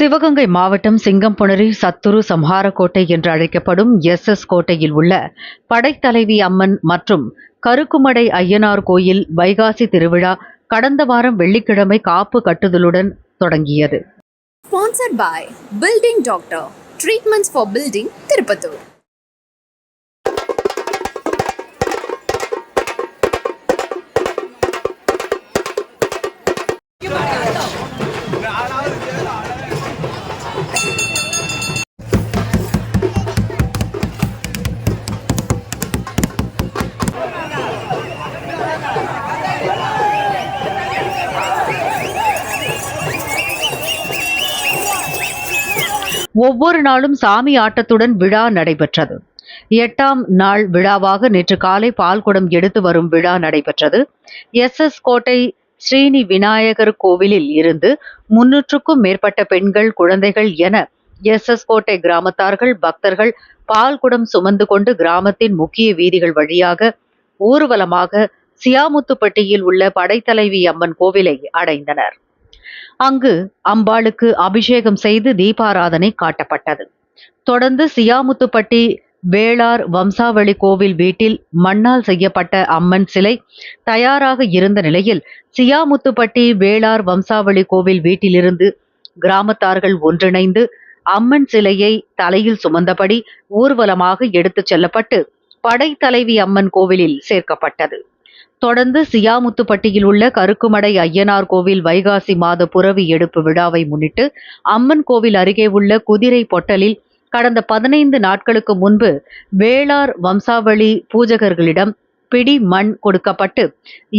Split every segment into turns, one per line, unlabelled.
சிவகங்கை மாவட்டம் சிங்கம்புணரி சத்துரு சம்ஹாரக்கோட்டை என்று அழைக்கப்படும் எஸ் எஸ் கோட்டையில் உள்ள படைத்தலைவி அம்மன் மற்றும் கருக்குமடை ஐயனார் கோயில் வைகாசி திருவிழா கடந்த வாரம் வெள்ளிக்கிழமை காப்பு கட்டுதலுடன் தொடங்கியது.
Sponsored by building doctor treatments for building Tirupattur
ஒவ்வொரு நாளும் சாமி ஆட்டத்துடன் விழா நடைபெற்றது. எட்டாம் நாள் விழாவாக நேற்று காலை பால்குடம் எடுத்து வரும் விழா நடைபெற்றது. எஸ். எஸ். கோட்டை ஸ்ரீனி விநாயகர் கோவிலில் இருந்து முன்னூற்றுக்கும் மேற்பட்ட பெண்கள் குழந்தைகள் என எஸ். எஸ். கோட்டை கிராமத்தார்கள் பக்தர்கள் பால்குடம் சுமந்து கொண்டு கிராமத்தின் முக்கிய வீதிகள் வழியாக ஊர்வலமாக சியாமுத்துப்பட்டியில் உள்ள படைத்தலைவி அம்மன் கோவிலை அடைந்தனர். அங்கு அம்பாளுக்கு அபிஷேகம் செய்து தீபாராதனை காட்டப்பட்டது. தொடர்ந்து சியாமுத்துப்பட்டி வேளார் வம்சாவளி கோவில் வீட்டில் மண்ணால் செய்யப்பட்ட அம்மன் சிலை தயாராக இருந்த நிலையில் சியாமுத்துப்பட்டி வேளார் வம்சாவளி கோவில் வீட்டிலிருந்து கிராமத்தார்கள் ஒன்றிணைந்து அம்மன் சிலையை தலையில் சுமந்தபடி ஊர்வலமாக எடுத்துச் செல்லப்பட்டு படைத்தலைவி அம்மன் கோவிலில் சேர்க்கப்பட்டது. தொடர்ந்து சியாமுத்துப்பட்டியில் உள்ள கருக்குமடை ஐயனார் கோவில் வைகாசி மாத புறவி எடுப்பு விழாவை முன்னிட்டு அம்மன் கோவில் அருகே உள்ள குதிரை பொட்டலில் கடந்த பதினைந்து நாட்களுக்கு முன்பு வேளார் வம்சாவளி பூஜகர்களிடம் பிடி மண் கொடுக்கப்பட்டு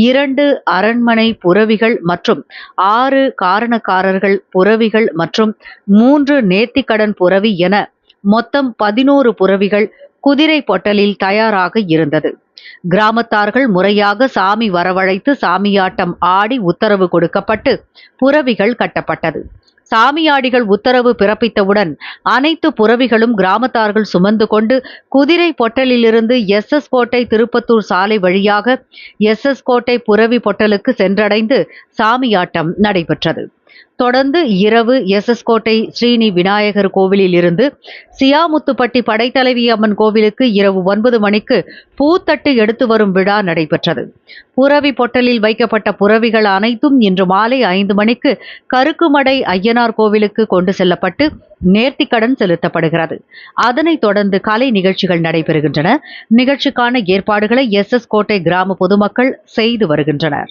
இரண்டு அரண்மனை புறவிகள் மற்றும் ஆறு காரணக்காரர்கள் புறவிகள் மற்றும் மூன்று நேர்த்திக்கடன் புறவி என மொத்தம் பதினோரு புறவிகள் குதிரை பொட்டலில் தயாராக இருந்தது. கிராமத்தார்கள் முறையாக சாமி வரவழைத்து சாமியாட்டம் ஆடி உத்தரவு கொடுக்கப்பட்டு புறவிகள் கட்டப்பட்டது. சாமியாடிகள் உத்தரவு பிறப்பித்தவுடன் அனைத்து புறவிகளும் கிராமத்தார்கள் சுமந்து கொண்டு குதிரை பொட்டலிலிருந்து எஸ் எஸ் கோட்டை திருப்பத்தூர் சாலை வழியாக எஸ் எஸ் கோட்டை புறவி பொட்டலுக்கு சென்றடைந்து சாமியாட்டம் நடைபெற்றது. தொடர்ந்து இரவு எஸ் எஸ் கோட்டை ஸ்ரீனி விநாயகர் கோவிலில் இருந்து சியாமுத்துப்பட்டி படைத்தலைவி அம்மன் கோவிலுக்கு இரவு ஒன்பது மணிக்கு பூத்தட்டு எடுத்து வரும் விழா நடைபெற்றது. புறவி பொட்டலில் வைக்கப்பட்ட புறவிகள் அனைத்தும் இன்று மாலை ஐந்து மணிக்கு கருக்குமடை ஐயனார் கோவிலுக்கு கொண்டு செல்லப்பட்டு நேர்த்திக்கடன் செலுத்தப்படுகிறது. அதனைத் தொடர்ந்து கலை நிகழ்ச்சிகள் நடைபெறுகின்றன. நிகழ்ச்சிக்கான ஏற்பாடுகளை எஸ் எஸ் கோட்டை கிராம பொதுமக்கள் செய்து வருகின்றனர்.